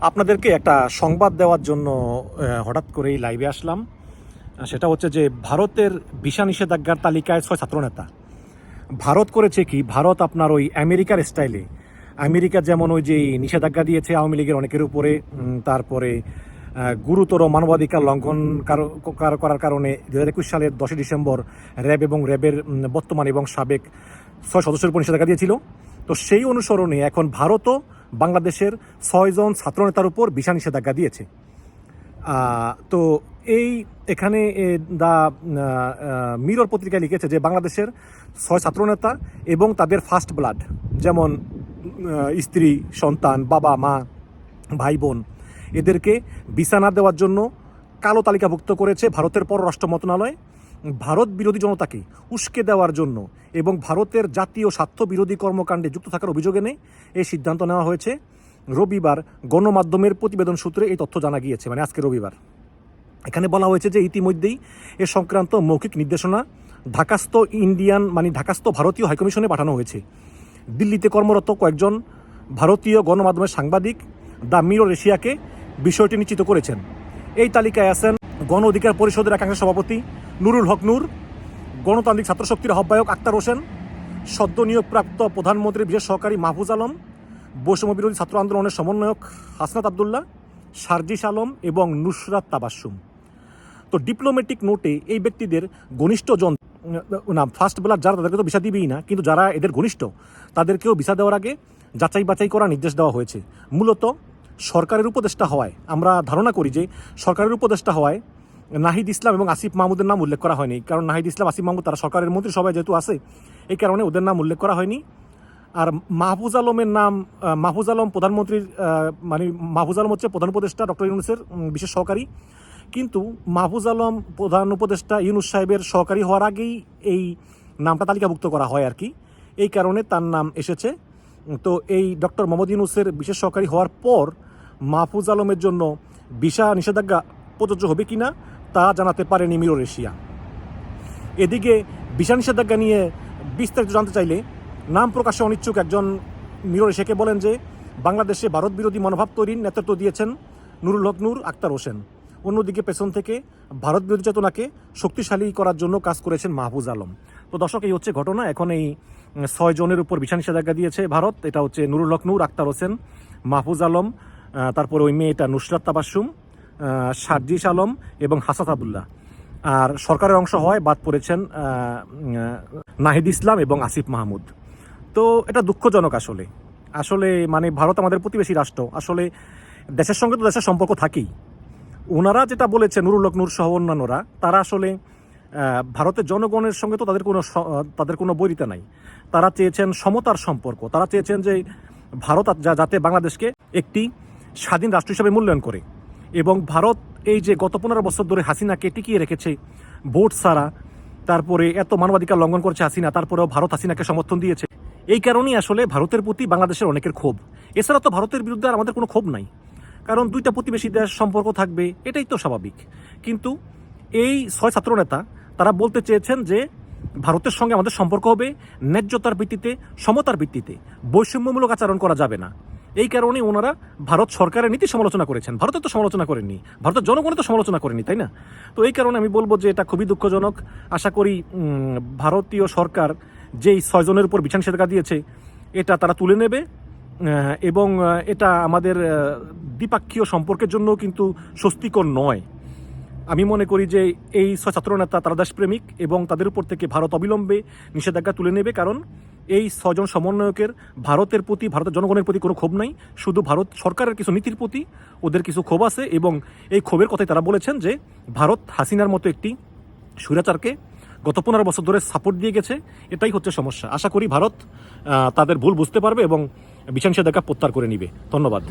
আপনাদেরকে একটা সংবাদ দেওয়ার জন্য হঠাৎ করেই লাইভে আসলাম। সেটা হচ্ছে যে, ভারতের ভিসা নিষেধাজ্ঞার তালিকায় ছয় ছাত্রনেতা। ভারত করেছে কি? ভারত আপনার ওই আমেরিকার স্টাইলে আমেরিকা যেমন ওই যে নিষেধাজ্ঞা দিয়েছে আওয়ামী লীগের অনেকের উপরে তারপরে গুরুতর মানবাধিকার লঙ্ঘন কার- কার- করার কারণে দু হাজার একুশ সালের দশই ডিসেম্বর র্যাব এবং র্যাবের বর্তমান এবং সাবেক ছয় সদস্যের উপর নিষেধাজ্ঞা দিয়েছিল। তো সেই অনুসরণে এখন ভারতও বাংলাদেশের ছয়জন ছাত্রনেতার উপর ভিসা নিষেধাজ্ঞা দিয়েছে তো এই এখানে দ্য মিরর পত্রিকায় লিখেছে যে বাংলাদেশের ছয় ছাত্রনেতা এবং তাদের ফার্স্ট ব্লাড যেমন স্ত্রী, সন্তান, বাবা, মা, ভাই, বোন, এদেরকে ভিসা না দেওয়ার জন্য কালো তালিকাভুক্ত করেছে ভারতের পররাষ্ট্র মন্ত্রণালয় ভারত বিরোধী জনতাকে উস্কে দেওয়ার জন্য এবং ভারতের জাতীয় স্বার্থ বিরোধী কর্মকাণ্ডে যুক্ত থাকার অভিযোগে নেই এই সিদ্ধান্ত নেওয়া হয়েছে। রবিবার গণমাধ্যমের প্রতিবেদন সূত্রে এই তথ্য জানা গিয়েছে। মানে আজকে রবিবার। এখানে বলা হয়েছে যে ইতিমধ্যেই এ সংক্রান্ত মৌখিক নির্দেশনা ঢাকাস্থ ইন্ডিয়ান মানে ঢাকাস্থ ভারতীয় হাইকমিশনে পাঠানো হয়েছে। দিল্লিতে কর্মরত কয়েকজন ভারতীয় গণমাধ্যমের সাংবাদিক দ্য মিরর এশিয়াকে বিষয়টি নিশ্চিত করেছেন। এই তালিকায় আছেন গণ অধিকার পরিষদের একাংশ সভাপতি নুরুল হক নূর, গণতান্ত্রিক ছাত্রশক্তির আহ্বায়ক আক্তার হোসেন, সদ্য নিয়োগপ্রাপ্ত প্রধানমন্ত্রীর বিশেষ সহকারী মাহফুজ আলম, বৈষম্য বিরোধী ছাত্র আন্দোলনের সমন্বয়ক হাসনাত আবদুল্লাহ, সার্জিস আলম এবং নুসরাত তাবাসুম তো ডিপ্লোম্যাটিক নোটে এই ব্যক্তিদের ঘনিষ্ঠ জন না ফার্স্ট বেলার যারা, তাদেরকে তো ভিসা দিবেই না, কিন্তু যারা এদের ঘনিষ্ঠ, তাদেরকেও ভিসা দেওয়ার আগে যাচাই বাছাই করার নির্দেশ দেওয়া হয়েছে। মূলত সরকারের উপদেষ্টা হওয়ায়, আমরা ধারণা করি যে সরকারের উপদেষ্টা হওয়ায় নাহিদ ইসলাম এবং আসিফ মাহমুদের নাম উল্লেখ করা হয়নি। কারণ নাহিদ ইসলাম, আসিফ মাহমুদ তারা সরকারের মন্ত্রী, সবাই যেহেতু আছে, এই কারণে ওদের নাম উল্লেখ করা হয়নি। আর মাহফুজ আলমের নাম মাহফুজ আলম প্রধানমন্ত্রীর মানে মাহফুজ আলম হচ্ছে প্রধান উপদেষ্টা ডক্টর ইউনুসের বিশেষ সহকারী। কিন্তু মাহফুজ আলম প্রধান উপদেষ্টা ইউনুস সাহেবের সহকারী হওয়ার আগেই এই নামটা তালিকাভুক্ত করা হয় আর কি। এই কারণে তার নাম এসেছে। তো এই ডক্টর মোহাম্মদ ইউনুসের বিশেষ সহকারী হওয়ার পর মাহফুজ আলমের জন্য ভিসা নিষেধাজ্ঞা প্রযোজ্য হবে কিনা তা জানাতে পারেনি মিরর এশিয়া। এদিকে ভিসা নিষেধাজ্ঞা নিয়ে বিস্তারিত জানতে চাইলে নাম প্রকাশে অনিচ্ছুক একজন মিরর এশিয়াকে বলেন যে, বাংলাদেশে ভারত বিরোধী মনোভাব তৈরির নেতৃত্ব দিয়েছেন নুরুল হক নূর আক্তার হোসেন। অন্যদিকে পেছন থেকে ভারত বিরোধী চেতনাকে শক্তিশালী করার জন্য কাজ করেছেন মাহফুজ আলম। তো দর্শক, এই হচ্ছে ঘটনা। এখন এই ছয় জনের উপর ভিসা নিষেধাজ্ঞা দিয়েছে ভারত। এটা হচ্ছে নুরুল হক নূর আক্তার হোসেন, মাহফুজ আলম তারপরে ওই মেয়েটা নুসরাত তাবাসুম সার্জিস আলম এবং হাসাত আবুল্লাহ। আর সরকারের অংশ হয় বাদ পড়েছেন নাহিদ ইসলাম এবং আসিফ মাহমুদ। তো এটা দুঃখজনক আসলে। আসলে মানে ভারত আমাদের প্রতিবেশী রাষ্ট্র। আসলে দেশের সঙ্গে তো দেশের সম্পর্ক থাকেই। ওনারা যেটা বলেছে, নুরুল নূর সহ অন্যান্যরা, তারা আসলে ভারতের জনগণের সঙ্গে তো তাদের কোনো তাদের কোনো বৈরিতা নাই। তারা চেয়েছেন সমতার সম্পর্ক। তারা চেয়েছেন যে ভারত যাতে বাংলাদেশকে একটি স্বাধীন রাষ্ট্র হিসেবে মূল্যায়ন করে। এবং ভারত এই যে গত পনেরো বছর ধরে হাসিনাকে টিকিয়ে রেখেছে ভোট ছাড়া, তারপরে এত মানবাধিকার লঙ্ঘন করছে হাসিনা, তারপরেও ভারত হাসিনাকে সমর্থন দিয়েছে। এই কারণেই আসলে ভারতের প্রতি বাংলাদেশের অনেকের ক্ষোভ। এছাড়া তো ভারতের বিরুদ্ধে আর আমাদের কোনো ক্ষোভ নাই। কারণ দুইটা প্রতিবেশী দেশ সম্পর্ক থাকবে, এটাই তো স্বাভাবিক। কিন্তু এই ছয় ছাত্রনেতা, তারা বলতে চেয়েছেন যে ভারতের সঙ্গে আমাদের সম্পর্ক হবে, ন্যায্যতার ভিত্তিতে, সমতার ভিত্তিতে। বৈষম্যমূলক আচরণ করা যাবে না। এই কারণে ওনারা ভারত সরকারের নীতি সমালোচনা করেছেন। ভারতের তো সমালোচনা করেননি। ভারতের জনগণে তো সমালোচনা করেনি তাই না? তো এই কারণে আমি বলব যে এটা খুবই দুঃখজনক। আশা করি ভারতীয় সরকার যেই ছয়জনের উপর বিছান সেটা দিয়েছে, এটা তারা তুলে নেবে এবং এটা আমাদের দ্বিপাক্ষীয় সম্পর্কের জন্য কিন্তু স্বস্তিকর নয়। আমি মনে করি যে এই ছয় ছাত্রনেতা তারা দেশপ্রেমিক এবং তাদের উপর থেকে ভারত অবিলম্বে নিষেধাজ্ঞা তুলে নেবে, কারণ এই ছজন সমন্বয়কের, ভারতের প্রতি, ভারতের জনগণের প্রতি কোনো ক্ষোভ নাই। শুধু ভারত সরকারের কিছু নীতির প্রতি ওদের কিছু ক্ষোভ আছে এবং এই ক্ষোভের কথাই তারা বলেছেন যে ভারত হাসিনার মতো একটি সুরাচারকে গত পনেরো বছর ধরে সাপোর্ট দিয়ে গেছে। এটাই হচ্ছে সমস্যা। আশা করি ভারত তাদের ভুল বুঝতে পারবে এবং বিচার নিষেধাজ্ঞা প্রত্যাহার করে নিবে। ধন্যবাদ।